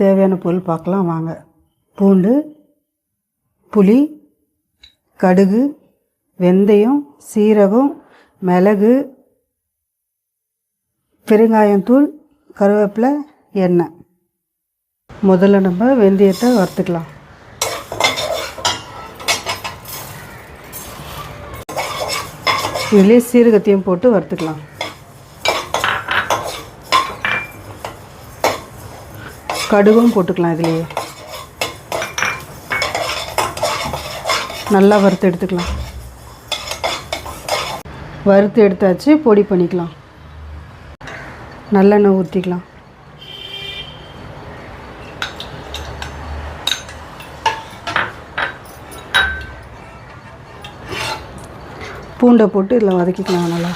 தேவையான பொருள் பார்க்கலாம் வாங்க. பூண்டு புளி கடுகு வெந்தயம் சீரகம் மிளகு பெருங்காயத்தூள் கருவேப்பிலை எண்ணெய். முதல்ல நம்ம வெந்தயத்தை வறுத்துக்கலாம். இதுலேயே சீரகத்தையும் போட்டு வறுத்துக்கலாம். கடுகும் போட்டுக்கலாம் இதுலேயே. நல்லா வறுத்து எடுத்துக்கலாம். வறுத்து எடுத்தாச்சு பொடி பண்ணிக்கலாம். நல்லெண்ணெய் ஊற்றிக்கலாம் பூண்டை போட்டு இதில் வதக்கிக்கலாம் நல்லா.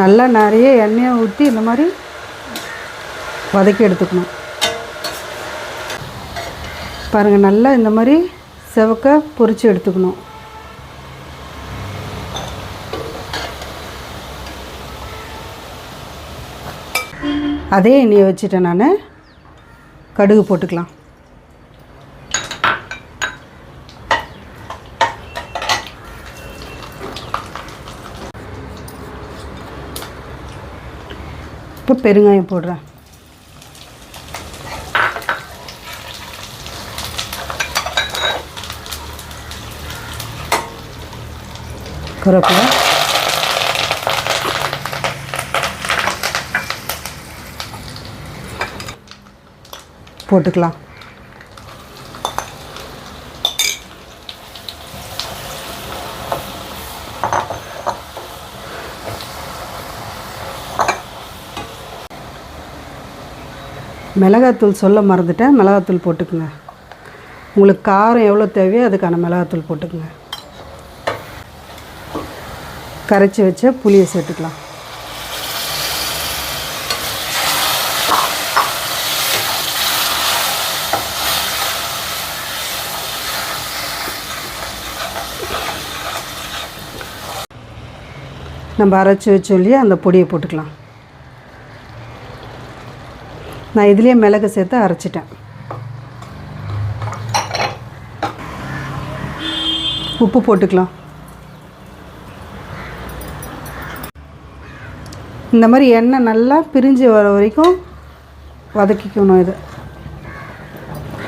நல்லா நிறைய எண்ணெயை ஊற்றி இந்த மாதிரி வதக்கி எடுத்துக்கணும். பாருங்கள் நல்லா இந்த மாதிரி செவக்க பொரித்து எடுத்துக்கணும். அதே எண்ணெயை வச்சுட்டேன் நான். கடுகு போட்டுக்கலாம். இப்போ பெருங்காயம் போடுறேன் கருவேப்பிலை. போட்டுக்கலாம். மிளகாத்தூள் சொல்ல மறந்துட்டேன். மிளகாத்தூள் போட்டுக்குங்க. உங்களுக்கு காரம் எவ்வளோ தேவையோ அதுக்கான மிளகாத்தூள் போட்டுக்குங்க. கரைச்சி வச்ச புளியை சேர்த்துக்கலாம். நம்ம அரைச்சி வச்சோம் அந்த பொடியை போட்டுக்கலாம். நான் இதுலேயே மிளகு சேர்த்து அரைச்சிட்டேன். உப்பு போட்டுக்கலாம். இந்த மாதிரி எண்ணெய் நல்லா பிரிஞ்சு வர வரைக்கும் வதக்கிக்கணும் இது.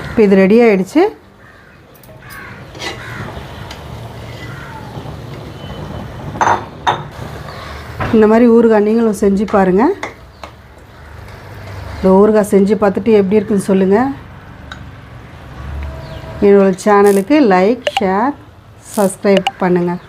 இப்போ இது ரெடி ஆகிடுச்சு இந்த மாதிரி ஊறுகாய் நீங்களும் செஞ்சு பாருங்கள் இந்த ஊறுகாய் செஞ்சு பார்த்துட்டு எப்படி இருக்குன்னு சொல்லுங்கள் என்னோடய சேனலுக்கு லைக் ஷேர் சப்ஸ்கிரைப் பண்ணுங்கள்